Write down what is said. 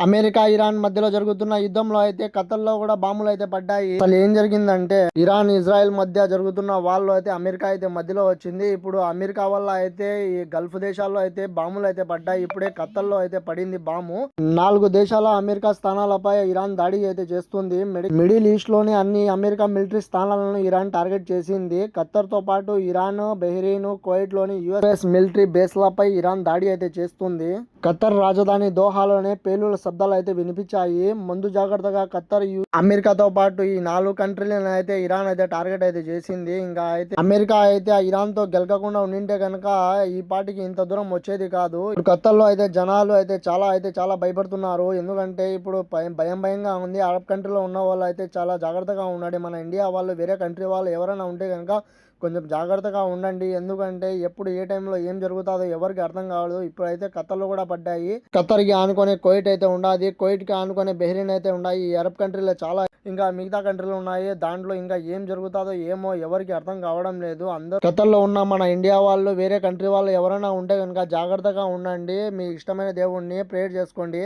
America Iran మధ్యలో జరుగుతున్న యుద్ధంలో అయితే ఖతర్లో కూడా బాంబులు అయితే పడ్డాయి. అసలు ఏం జరిగిందంటే ఇరాన్ ఇజ్రాయెల్ మధ్య జరుగుతున్న వాళ్ళు అయితే అమెరికా అయితే మధ్యలో వచ్చింది. ఇప్పుడు అమెరికా వల్ల అయితే ఈ గల్ఫ్ దేశాల్లో అయితే బాంబులు అయితే పడ్డాయి. ఇప్పుడే ఖతర్లో అయితే పడింది బాంబు. నాలుగు దేశాల అమెరికా స్థానాలపై ఇరాన్ దాడి అయితే చేస్తుంది. మిడి- మిడిల్ ఈస్ట్లోని అన్ని అమెరికా మిలిటరీ స్థానాలను ఇరాన్ టార్గెట్ చేసింది. ఖత్తర్తో పాటు ఇరాన్ బెహ్రీన్ కువైట్లోని యుఎస్ మిలిటరీ బేస్ లపై ఇరాన్ దాడి అయితే చేస్తుంది. ఖత్తర్ రాజధాని దోహాలోనే పేలుల శబ్దాలు అయితే వినిపించాయి. ముందు జాగ్రత్తగా ఖత్తర్ అమెరికాతో పాటు ఈ నాలుగు కంట్రీలను అయితే ఇరాన్ అయితే టార్గెట్ అయితే చేసింది. ఇంకా అయితే అమెరికా అయితే ఆ ఇరాన్తో గెలకకుండా ఉండింటే కనుక ఈ పాటికి ఇంత దూరం వచ్చేది కాదు. ఇప్పుడు ఖత్తర్లో అయితే జనాలు అయితే చాలా అయితే చాలా భయపడుతున్నారు. ఎందుకంటే ఇప్పుడు భయం భయం భయంగా ఉంది. అరబ్ కంట్రీలో ఉన్న వాళ్ళు అయితే చాలా జాగ్రత్తగా ఉన్నాడు మన ఇండియా వాళ్ళు వేరే కంట్రీ వాళ్ళు ఎవరైనా ఉంటే కనుక కొంచెం జాగ్రత్తగా ఉండండి. ఎందుకంటే ఎప్పుడు ఏ టైంలో ఏం జరుగుతుందో ఎవరికి అర్థం కావదు ఇప్పుడైతే కత్తర్లు కూడా పడ్డాయి. ఖత్తర్కి ఆనుకునే కోయిట్ అయితే ఉండాది. కోయిట్కి ఆనుకునే బెహ్రీన్ అయితే ఉన్నాయి ఈ అరబ్ కంట్రీలో చాలా ఇంకా మిగతా కంట్రీలు ఉన్నాయి. దాంట్లో ఇంకా ఏం జరుగుతుందో ఏమో ఎవరికి అర్థం కావడం లేదు. అందరూ ఖత్తర్లో ఉన్న మన ఇండియా వాళ్ళు వేరే కంట్రీ వాళ్ళు ఎవరైనా ఉంటే కనుక జాగ్రత్తగా ఉండండి. మీ ఇష్టమైన దేవుణ్ణి ప్రేయర్ చేసుకోండి.